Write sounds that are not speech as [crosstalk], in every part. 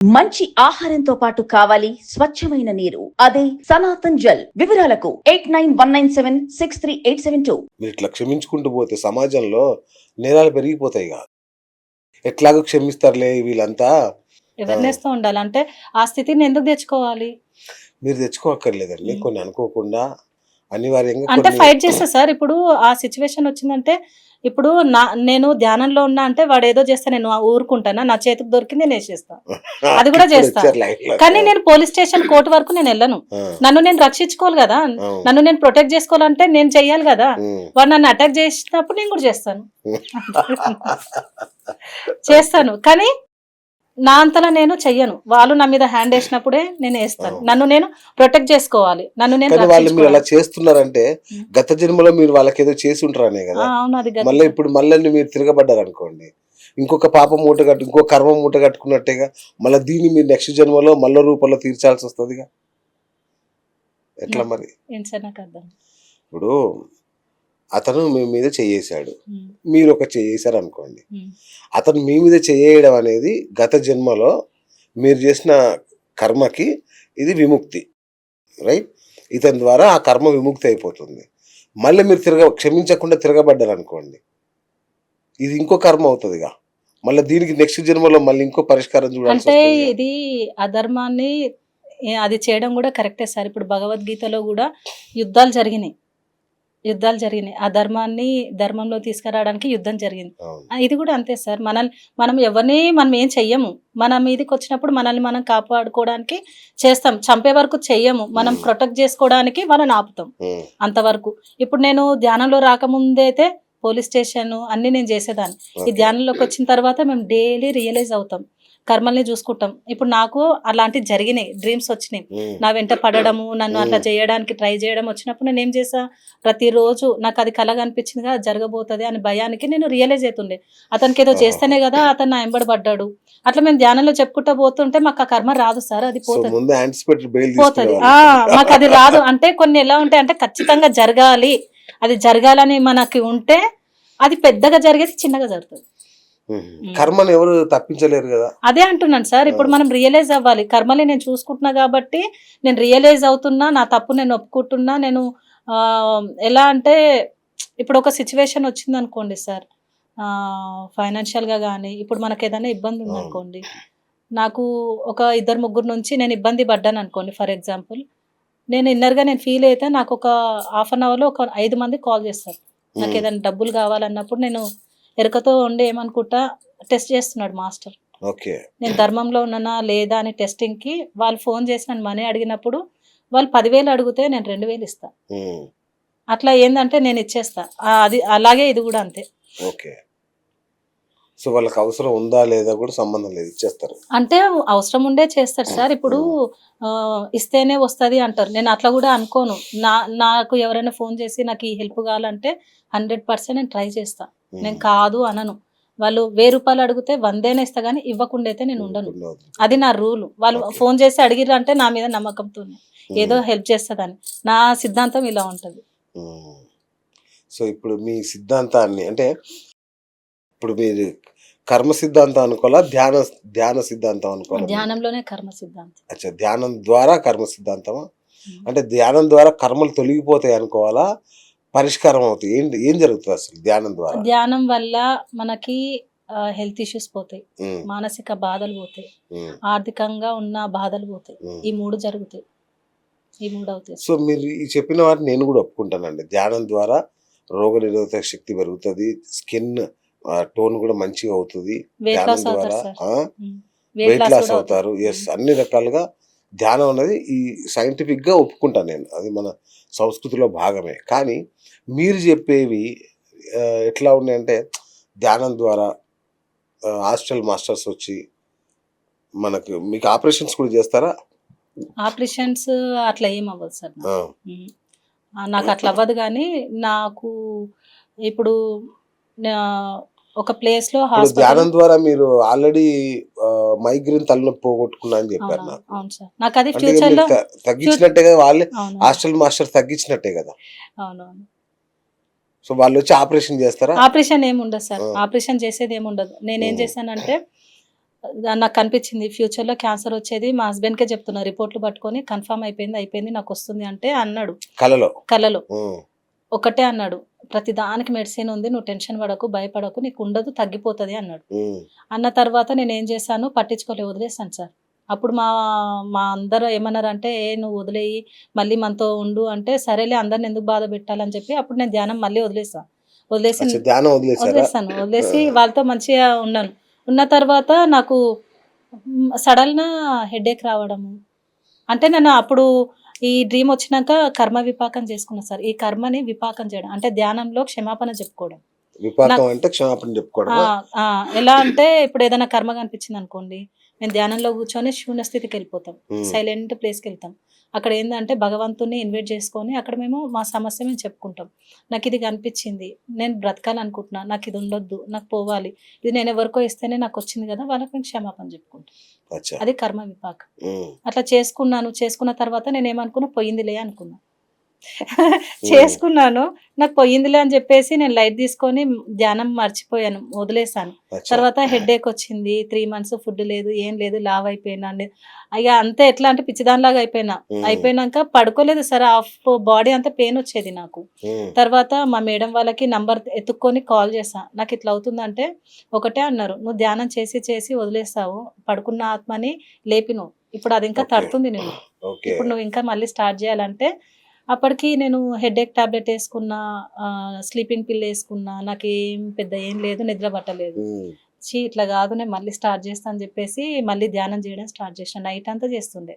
మంచి ఆహారంతో పాటు కావాలి స్వచ్ఛమైన నీరు. అదే సనాతన్ జల్. వివరాలకు eight nine one nine seven six three eight seven two. మీరు ఇట్లా క్షమించుకుంటూ పోతే సమాజంలో నేరాలు పెరిగిపోతాయి ఇక ఎట్లాగో క్షమిస్తారులే వీళ్ళంతా. అవేర్నెస్తో ఉండాలి అంటే ఆ స్థితిని ఎందుకు తెచ్చుకోవాలి? మీరు తెచ్చుకోక్కర్లేదండి. కొన్ని అనుకోకుండా అనివార్యంగా అంటే ఫైట్ చేస్తా సార్ ఇప్పుడు ఆ సిచ్యువేషన్ వచ్చిందంటే ఇప్పుడు నా నేను ధ్యానంలో ఉన్నా అంటే వాడు ఏదో చేస్తే నేను ఊరుకుంటానా నా చేతికి దొరికింది నేను చేస్తా అది కూడా ఇప్పుడు [laughs] చేస్తా. వచ్చారు life లో. కానీ నేను పోలీస్ స్టేషన్ కోర్టు వరకు నేను వెళ్ళను నన్ను నేను రక్షించుకోవాలి కదా. నన్ను నేను ప్రొటెక్ట్ చేసుకోవాలంటే నేను చెయ్యాలి కదా. వాడు నన్ను అటాక్ చేసినప్పుడు నేను కూడా చేస్తాను [laughs] చేస్తాను కానీ నా అంతలా నేను చెయ్యను. వాళ్ళు నా మీద హ్యాండ్ వేసినప్పుడే నేను వేస్తాను. నన్ను నేను ప్రొటెక్ట్ చేసుకోవాలి. నన్ను నేను వాళ్ళు మీరు అలా. చేస్తున్నారంటే. గత జన్మలో మీరు వాళ్ళకి ఏదో చేసి ఉంటారనే కదా. మళ్ళీ ఇప్పుడు మళ్ళీ మీరు తిరగబడ్డారు అనుకోండి ఇంకొక పాప మూట కట్టు ఇంకో కర్మ మూట కట్టుకున్నట్టేగా మళ్ళీ దీన్ని మీరు నెక్స్ట్ జన్మలో మళ్ళీ రూపంలో తీర్చాల్సి వస్తుందిగా? ఎట్లా మరి? ఇప్పుడు అతను మీ మీద చేయేశాడు. ఉమ్, మీరు ఒక చేయేశారు అనుకోండి అతను మీ మీద చేయడం అనేది గత జన్మలో మీరు చేసిన కర్మకి ఇది విముక్తి. రైట్? ఇతని ద్వారా ఆ కర్మ విముక్తి అయిపోతుంది. మళ్ళీ మీరు తిరగ క్షమించకుండా తిరగబడ్డారు అనుకోండి ఇది ఇంకో కర్మ అవుతుందిగా. మళ్ళీ దీనికి నెక్స్ట్ జన్మలో మళ్ళీ ఇంకో పరిష్కారం చూడాల్సి అంటే. ఇది అధర్మాన్ని అది చేయడం కూడా కరెక్టే సార్. ఇప్పుడు భగవద్గీతలో కూడా యుద్ధాలు జరిగినాయి. యుద్ధాలు జరిగినాయి. ఆ ధర్మాన్ని ధర్మంలో తీసుకురావడానికి యుద్ధం జరిగింది. ఇది కూడా అంతే సార్. మనల్ని మనం ఎవరిని మనం ఏం చెయ్యము. మన మీదకి వచ్చినప్పుడు మనల్ని మనం కాపాడుకోవడానికి చేస్తాం. చంపే వరకు చెయ్యము. మనం. ప్రొటెక్ట్ చేసుకోవడానికి వాళ్ళని ఆపుతాం. అంతవరకు. ఇప్పుడు నేను ధ్యానంలో రాకముందే అయితే పోలీస్ స్టేషన్ అన్ని నేను చేసేదాన్ని. ఈ. ధ్యానంలోకి వచ్చిన తర్వాత మేము డైలీ రియలైజ్ అవుతాం. కర్మల్ని చూసుకుంటాం. ఇప్పుడు నాకు అలాంటివి జరిగినాయి డ్రీమ్స్ వచ్చినాయి. నా వెంట పడడము నన్ను అట్లా. చేయడానికి ట్రై చేయడం వచ్చినప్పుడు నేను ఏం చేసా ప్రతిరోజు నాకు అది కలగా అనిపించిందిగా జరగబోతుంది అని భయానికి నేను రియలైజ్ అవుతుండే అతనికి ఏదో. చేస్తేనే కదా అతను నా వెంబడి పడ్డాడు. అట్లా మేము ధ్యానంలో చెప్పుకుంటూ పోతుంటే మాకు ఆ కర్మ రాదు సార్ అది పోతుంది. పోతుంది. ఆ మాకు అది రాదు. అంటే కొన్ని ఎలా ఉంటాయి అంటే ఖచ్చితంగా జరగాలి. అది జరగాలని మనకి ఉంటే అది పెద్దగా జరిగేది చిన్నగా జరుగుతుంది. కర్మను ఎవరు తప్పించలేరు కదా. అదే అంటున్నాను సార్ ఇప్పుడు మనం రియలైజ్ అవ్వాలి. కర్మని నేను చూసుకుంటున్నా కాబట్టి నేను రియలైజ్ అవుతున్నా నా తప్పు నేను ఒప్పుకుంటున్నా నేను ఎలా అంటే ఇప్పుడు ఒక సిచ్యువేషన్ వచ్చింది అనుకోండి సార్. ఫైనాన్షియల్గా కానీ ఇప్పుడు మనకి ఏదైనా ఇబ్బంది ఉంది అవును. అనుకోండి నాకు ఒక ఇద్దరు ముగ్గురు నుంచి నేను ఇబ్బంది పడ్డాను అనుకోండి ఫర్ ఎగ్జాంపుల్ నేను ఇన్నర్గా నేను ఫీల్ అయితే నాకు ఒక హాఫ్ అన్ అవర్లో ఒక ఐదు మంది కాల్ చేస్తారు. నాకు ఏదైనా డబ్బులు కావాలన్నప్పుడు నేను ఎరకతో ఉండి ఏమనుకుంటా టెస్ట్ చేస్తున్నాడు మాస్టర్. ఓకే. నేను ధర్మంలో ఉన్నానా లేదా అని టెస్టింగ్కి వాళ్ళు ఫోన్ చేసి నన్ను మనీ అడిగినప్పుడు వాళ్ళు పదివేలు అడిగితే నేను రెండు వేలు ఇస్తా. అట్లా ఏందంటే నేను ఇచ్చేస్తా. అది అలాగే ఇది కూడా అంతే. ఓకే. సో వాళ్ళకి అవసరం ఉందా లేదా కూడా సంబంధం లేదు ఇచ్చేస్తారు. అంటే అవసరం ఉండే చేస్తాడు సార్. ఇప్పుడు ఇస్తేనే వస్తుంది అంటారు. నేను అట్లా కూడా అనుకోను. నా నాకు ఎవరైనా ఫోన్ చేసి నాకు ఈ హెల్ప్ కావాలంటే హండ్రెడ్ పర్సెంట్ నేను ట్రై చేస్తా. ఉమ్, నేను కాదు అనను. వాళ్ళు వెయ్యి రూపాయలు అడిగితే వందేనే ఇస్తా కానీ ఇవ్వకుండా అయితే నేను ఉండను. అది నా రూల్. వాళ్ళు. ఫోన్ చేసి అడిగిర్రు అంటే నా మీద నమ్మకంతో ఉమ్, ఏదో హెల్ప్ చేస్తుందని. నా సిద్ధాంతం ఇలా ఉంటది. సో ఇప్పుడు మీ సిద్ధాంతాన్ని అంటే ఇప్పుడు మీరు కర్మ సిద్ధాంతం అనుకోవాలా? ధ్యాన ధ్యాన సిద్ధాంతం అనుకోవాలా? ధ్యానంలోనే కర్మ సిద్ధాంతం. అచ్చా ధ్యానం ద్వారా కర్మ సిద్ధాంతమా? అంటే ధ్యానం ద్వారా కర్మలు తొలగిపోతాయి అనుకోవాలా? పరిష్కారం అవుతాయి. ఏంటి ఏం జరుగుతుంది అసలు ధ్యానం ద్వారా? ధ్యానం వల్ల మనకి హెల్త్ ఇష్యూస్ పోతాయి. మానసిక బాధలు పోతాయి. ఆర్థికంగా ఉన్న బాధలు పోతాయి. ఈ మూడు జరుగుతాయి. ఈ మూడు అవుతాయి సో మీరు ఈ చెప్పిన వాటిని నేను కూడా ఒప్పుకుంటానండి. ధ్యానం ద్వారా రోగ నిరోధక శక్తి పెరుగుతుంది. స్కిన్ టోన్ కూడా మంచిగా అవుతుంది. ధ్యానం ద్వారా. వెయిట్ లాస్ అవుతారు. ఎస్ అన్ని రకాలుగా ధ్యానం అనేది ఈ సైంటిఫిక్గా ఒప్పుకుంటాను నేను. అది మన సంస్కృతిలో భాగమే. కానీ మీరు చెప్పేవి ఎట్లా ఉన్నాయంటే ధ్యానం ద్వారా హాస్టల్ మాస్టర్స్ వచ్చి మనకు మీకు ఆపరేషన్స్ కూడా చేస్తారా? ఆపరేషన్స్ అట్లా ఏం అవ్వదు సార్ నాకు. అట్లా అవ్వదు కానీ నాకు ఇప్పుడు ఒక ప్లేస్లో ధ్యానం ద్వారా మీరు ఆల్రెడీ మైగ్రేన్ తలనొప్పి పోగొట్టుకున్నా అని చెప్పారు అవునా? నాకు. అవును సార్. నాకు అది ఫ్యూచర్లో తగ్గించినట్టే కదా వాళ్ళే? హాస్టల్ మాస్టర్ తగ్గించినట్టే కదా? అవునవును సో వాళ్ళు వచ్చి ఆపరేషన్ చేస్తారా? ఆపరేషన్ ఏమి ఉండదు సార్. ఆపరేషన్ చేసేది ఏమి ఉండదు. నేనేం ఉమ్. చేశానంటే నాకు కనిపించింది ఫ్యూచర్లో క్యాన్సర్ వచ్చేది. మా హస్బెండ్కే చెప్తున్నా రిపోర్ట్లు పట్టుకొని కన్ఫర్మ్ అయిపోయింది అయిపోయింది నాకు వస్తుంది అంటే అన్నాడు. కలలో? కలలో. ఒకటే అన్నాడు. ప్రతి దానికి మెడిసిన్ ఉంది నువ్వు టెన్షన్ పడకు భయపడకు నీకు ఉండదు తగ్గిపోతుంది అన్నాడు. అన్న తర్వాత నేను ఏం చేశాను పట్టించుకోలే వదిలేసాను సార్. అప్పుడు మా మా అందరూ ఏమన్నారంటే ఏ నువ్వు వదిలేయి మళ్ళీ మనతో ఉండు అంటే సరేలే అందరిని ఎందుకు బాధ పెట్టాలని చెప్పి అప్పుడు నేను ధ్యానం మళ్ళీ వదిలేసా వదిలేసి వదిలేసాను వదిలేసి వాళ్ళతో మంచిగా ఉన్నాను. ఉన్న తర్వాత నాకు సడన్ హెడేక్ రావడము. అంటే నేను అప్పుడు ఈ డ్రీమ్ వచ్చినాక కర్మ విపాకం చేసుకున్నా సార్. ఈ కర్మని విపాకం చేయడం అంటే ధ్యానంలో క్షమాపణ చెప్పుకోవడం. విపాకం అంటే క్షమాపణ చెప్పుకోవడం ఎలా అంటే ఇప్పుడు ఏదైనా కర్మ కనిపించింది అనుకోండి మేము ధ్యానంలో కూర్చొని శూన్య స్థితికి వెళ్ళిపోతాం. సైలెంట్ ప్లేస్కి వెళ్తాం. అక్కడ ఏంటంటే భగవంతుని ఇన్వైట్ చేసుకొని అక్కడ మేము మా సమస్య మేము చెప్పుకుంటాం. నాకు ఇది కనిపించింది నేను బ్రతకాలనుకుంటున్నా నాకు ఇది ఉండొద్దు నాకు పోవాలి ఇది నేను ఎవరికో ఇస్తేనే నాకు వచ్చింది కదా వాళ్ళకి నేను క్షమాపణ చెప్పుకుంటాను అది కర్మ విపాక. అట్లా చేసుకున్నాను చేసుకున్న తర్వాత నేను ఏమనుకున్నా పోయిందిలే అనుకున్నా. [laughs] చేసుకున్నాను. నాకు పోయిందిలే అని చెప్పేసి నేను లైట్ తీసుకొని ధ్యానం మర్చిపోయాను. వదిలేసాను. తర్వాత హెడ్ వచ్చింది. త్రీ మంత్స్ ఫుడ్ లేదు ఏం లేదు లావ్ అయిపోయినా. ఇక అంతే ఎట్లా అంటే పిచ్చిదానిలాగా అయిపోయినా. అయిపోయినాక పడుకోలేదు సార్. హాఫ్ బాడీ అంతా పెయిన్ వచ్చేది నాకు. తర్వాత మా మేడం వాళ్ళకి నంబర్ ఎత్తుక్కొని కాల్ చేసా నాకు ఇట్లా అవుతుందంటే ఒకటే అన్నారు. నువ్వు ధ్యానం చేసి చేసి వదిలేస్తావు పడుకున్న ఆత్మని లేపిను ఇప్పుడు అది ఇంకా. తడుతుంది నేను ఇప్పుడు నువ్వు ఇంకా మళ్ళీ స్టార్ట్ చేయాలంటే అప్పటికి నేను హెడేక్ టాబ్లెట్ వేసుకున్నా స్లీపింగ్ పిల్ వేసుకున్నా నాకు ఏం పెద్ద ఏం లేదు నిద్ర పట్టలేదు. చీ ఇట్లా కాదు నేను మళ్ళీ స్టార్ట్ చేస్తా అని చెప్పేసి మళ్ళీ ధ్యానం చేయడం స్టార్ట్ చేసిన. నైట్ అంతా చేస్తుండే.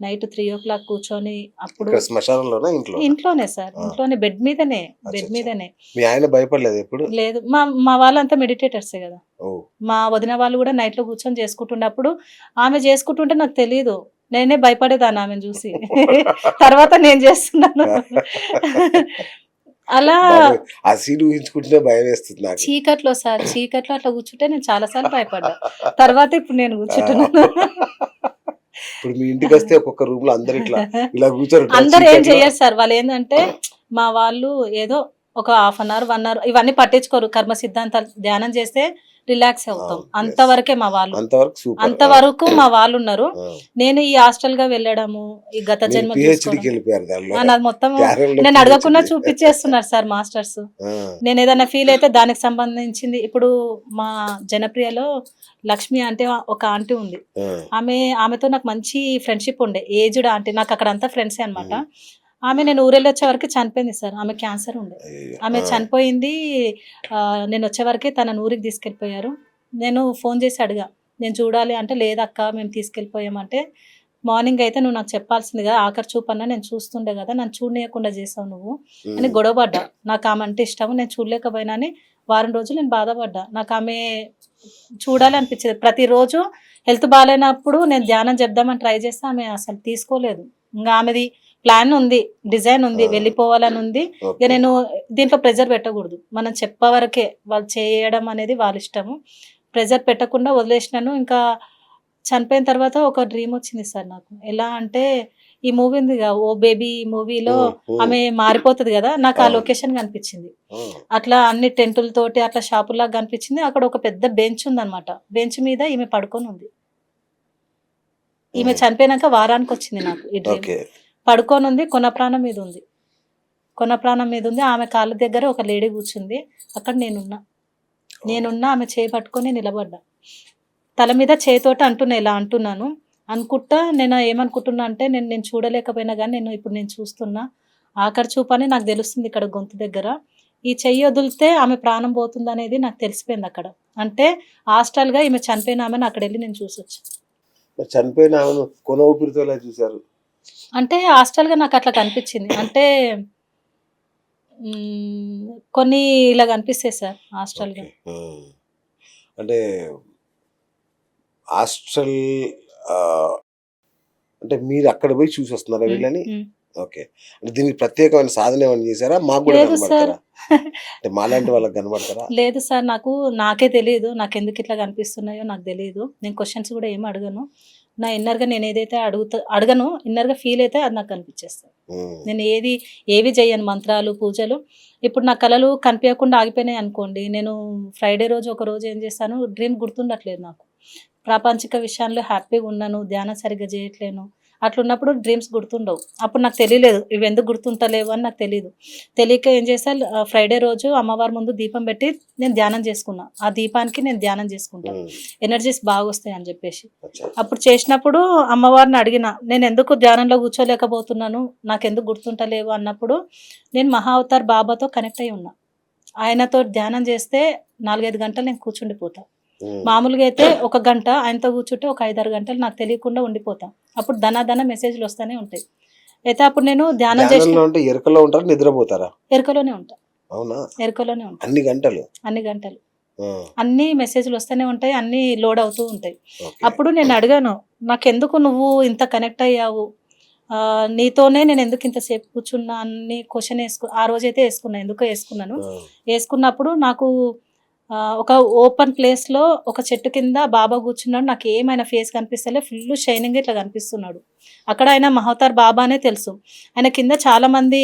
నైట్ త్రీ ఓ క్లాక్ కూర్చొని అప్పుడు ఇక్కడ శ్మశానంలోనా ఇంట్లో? ఇంట్లోనే సార్. ఇంట్లోనే బెడ్ మీదనే బెడ్. మీదనే. మీ ఆయన భయపడలేదు ఎప్పుడు? లేదు మా మా వాళ్ళంతా మెడిటేటర్సే కదా. మా వదిన వాళ్ళు కూడా నైట్లో కూర్చొని చేసుకుంటున్నప్పుడు ఆమె చేసుకుంటుంటే నాకు తెలియదు నేనే భయపడేదాన్ని ఆమెను చూసి. తర్వాత నేను చేస్తున్నాను. అలా బాబోయ్, ఆ సీన్ ఊహించుకుంటేనే భయం వేస్తుంది నాకు. చీకట్లో సార్ చీకట్లో అట్లా కూర్చుంటే నేను చాలా సార్లు భయపడ్డా. తర్వాత ఇప్పుడు నేను కూర్చుంటున్నాను. ఇప్పుడు మీ ఇంటికి వస్తే ఒక్కొక్క రూమ్లో అందరు ఇట్లా ఇలా కూర్చొని ఉంటారు అందరు ఏం. చెయ్యరు సార్. వాళ్ళు ఏంటంటే మా వాళ్ళు ఏదో ఒక half an hour one hour ఇవన్నీ పట్టించుకోరు. కర్మ సిద్ధాంతాలు ధ్యానం చేస్తే రిలాక్స్ అవుతాం. అంతవరకే మా వాళ్ళు. అంతవరకు అంతవరకు మా వాళ్ళు ఉన్నారు నేను ఈ హాస్టల్గా వెళ్ళడము ఈ గత జన్మ నాది మొత్తం నేను అడగకుండా. చూపించేస్తున్నారు సార్ మాస్టర్స్. నేను ఏదైనా ఫీల్ అయితే దానికి సంబంధించింది. ఇప్పుడు మా జనప్రియలో లక్ష్మి అంటే ఒక ఆంటీ ఉంది. ఆమె ఆమెతో నాకు మంచి ఫ్రెండ్షిప్ ఉండే. Aged aunty. నాకు అక్కడ అంతా ఫ్రెండ్సే అనమాట ఆమె నేను ఊరెళ్ళి వచ్చే వరకు చనిపోయింది సార్. ఆమె క్యాన్సర్ ఉండే. అయ్యో. ఆమె చనిపోయింది. నేను వచ్చే వరకే తన ఊరికి తీసుకెళ్ళిపోయారు. నేను ఫోన్ చేసి అడిగా. నేను చూడాలి అంటే లేదక్క మేము తీసుకెళ్ళిపోయామంటే మార్నింగ్ అయితే నువ్వు నాకు చెప్పాల్సింది కదా ఆఖరి చూపన్నా నేను చూస్తుండే కదా నన్ను చూడనీయకుండా చేసావు నువ్వు అని గొడవపడ్డా. నాకు ఆమె అంటే ఇష్టం నేను చూడలేకపోయినా అని వారం రోజులు నేను బాధపడ్డా. నాకు ఆమె చూడాలి అనిపించేది. ప్రతిరోజు హెల్త్ బాగాలేనప్పుడు నేను ధ్యానం చెప్దామని ట్రై చేస్తే ఆమె అసలు తీసుకోలేదు. ఇంకా ఆమెది ప్లాన్ ఉంది డిజైన్ ఉంది. వెళ్ళిపోవాలని ఉంది. ఇక నేను దీంట్లో ప్రెజర్ పెట్టకూడదు. మనం చెప్పవరకే వాళ్ళు చేయడం అనేది వాళ్ళ ఇష్టము. ప్రెజర్ పెట్టకుండా వదిలేసినాను. ఇంకా చనిపోయిన తర్వాత ఒక డ్రీమ్ వచ్చింది సార్ నాకు. ఎలా అంటే ఈ మూవీ ఉంది కదా, ఓ బేబీ మూవీలో ఆమె మారిపోతుంది కదా నాకు ఆ. లొకేషన్ కనిపించింది. అట్లా అన్ని టెంటులతోటి అట్లా షాపులాగా కనిపించింది. అక్కడ ఒక పెద్ద బెంచ్ ఉందన్నమాట. బెంచ్ మీద ఈమె పడుకొని ఉంది. ఈమె చనిపోయినాక వారానికి వచ్చింది నాకు ఈ డ్రీమ్. పడుకోనుంది పడుకొని ఉంది కొన ప్రాణం మీద ఉంది కొన ప్రాణం మీద ఉంది ఆమె కాళ్ళ దగ్గర ఒక లేడీ కూర్చుంది. అక్కడ నేనున్నా. నేనున్నా ఆమె చేయి పట్టుకొని నిలబడ్డా. తల మీద చేతోటి అంటున్నా ఇలా అంటున్నాను. అనుకుంటా నేను ఏమనుకుంటున్నా అంటే నేను నేను చూడలేకపోయినా కానీ నేను ఇప్పుడు నేను చూస్తున్నా. ఆఖరి చూపని నాకు తెలుస్తుంది ఇక్కడ గొంతు దగ్గర. ఈ చెయ్యి వదిలితే ఆమె ప్రాణం పోతుంది అనేది నాకు తెలిసిపోయింది అక్కడ. అంటే హాస్టల్గా ఈమె చనిపోయిన ఆమెను అక్కడ వెళ్ళి నేను చూసొచ్చు. చనిపోయిన ఆమెను కొన ఊపిరితో చూశారు. అంటే హాస్టల్గా నాకు అట్లా కనిపించింది అంటే కొన్ని ఇలా కనిపిస్తాయి సార్ హాస్టల్గా. అంటే హాస్టల్ అంటే మీరు అక్కడ పోయి చూసి వస్తున్నారా వీళ్ళని. ఓకే. అంటే దీనికి ప్రత్యేకమైన సాధన ఏమైనా చేశారా? మాకు కూడా లేదు సార్. కనబడతారా అంటే మాలాంటి వాళ్ళకి కనబడతారా? లేదు సార్ నాకు నాకే తెలియదు. నాకు ఎందుకు ఇట్లా కనిపిస్తున్నాయో నాకు తెలియదు. నేను క్వశ్చన్స్ కూడా ఏం అడగను. నా ఇన్నర్గా నేను ఏదైతే అడుగుతా అడగను ఇన్నర్గా ఫీల్ అయితే అది నాకు కనిపించేస్తుంది. ఉమ్, నేను ఏది ఏవి చేయను? మంత్రాలు పూజలు. ఇప్పుడు నా కళలు కనిపించకుండా ఆగిపోయినాయి అనుకోండి. నేను ఫ్రైడే రోజు ఒక రోజు ఏం చేస్తాను? డ్రీమ్ గుర్తుండట్లేదు నాకు. ప్రాపంచిక విషయాల్లో హ్యాపీగా ఉన్నాను. ధ్యానం సరిగ్గా చేయట్లేను. అట్లున్నప్పుడు డ్రీమ్స్ గుర్తుండవు. అప్పుడు నాకు తెలియలేదు ఇవి ఎందుకు గుర్తుంటలేవు? అని నాకు తెలియదు తెలియక ఏం చేసా ఫ్రైడే రోజు అమ్మవారి ముందు దీపం పెట్టి నేను ధ్యానం చేసుకున్నా. ఆ దీపానికి నేను ధ్యానం చేసుకుంటాను ఎనర్జీస్ బాగా వస్తాయి అని చెప్పేసి. అప్పుడు చేసినప్పుడు అమ్మవారిని అడిగిన నేను ఎందుకు ధ్యానంలో కూర్చోలేకపోతున్నాను? నాకు ఎందుకు గుర్తుంటలేవు? అన్నప్పుడు నేను మహా అవతార్ బాబాతో కనెక్ట్ అయి ఉన్నా. ఆయనతో ధ్యానం చేస్తే నాలుగైదు గంటలు నేను కూర్చుండిపోతా. మామూలుగా అయితే ఒక గంట ఆయనతో కూర్చుంటే ఒక ఐదారు గంటలు నాకు తెలియకుండా ఉండిపోతా. అప్పుడు ధన ధన మెసేజ్లు వస్తూనే ఉంటాయి. అయితే అప్పుడు నేను ధ్యానం ఉంటే ఎరుకలో ఉంటారా నిద్రపోతారా? ఎరుకలోనే ఉంటా. అవునా? ఎరుకలోనే ఉంటా. అన్ని గంటలు? అన్ని గంటలు. అన్ని మెసేజ్లు వస్తూనే ఉంటాయి అన్ని లోడ్ అవుతూ ఉంటాయి. అప్పుడు నేను అడిగాను నాకెందుకు నువ్వు ఇంత కనెక్ట్ అయ్యావు? నీతోనే నేను ఎందుకు ఇంతసేపు కూర్చున్నా? అని క్వశ్చన్ వేసుకు ఆ రోజైతే వేసుకున్నా ఎందుకో వేసుకున్నాను. వేసుకున్నప్పుడు నాకు ఒక ఓపెన్ ప్లేస్లో ఒక చెట్టు కింద బాబా కూర్చున్నాడు. నాకు ఏమైనా ఫేస్ కనిపిస్తలే ఫుల్ షైనింగ్ ఇట్లా కనిపిస్తున్నాడు. అక్కడ ఆయన మహోతార్ బాబానే తెలుసు. ఆయన కింద చాలా మంది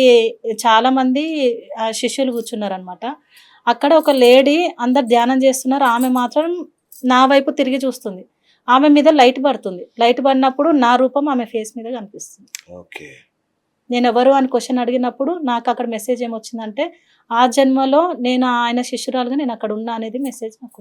చాలా మంది ఆ, శిష్యులు కూర్చున్నారు అనమాట అక్కడ ఒక లేడీ అందరు ధ్యానం చేస్తున్నారు. ఆమె మాత్రం నా వైపు తిరిగి చూస్తుంది. ఆమె మీద లైట్ పడుతుంది. లైట్ పడినప్పుడు నా రూపం ఆమె ఫేస్ మీద కనిపిస్తుంది. ఓకే. నేను ఎవరు అని క్వశ్చన్ అడిగినప్పుడు నాకు అక్కడ మెసేజ్ ఏమొచ్చిందంటే ఆ జన్మలో నేను ఆయన శిష్యురాలుగా నేను అక్కడ ఉన్నా అనేది మెసేజ్ నాకు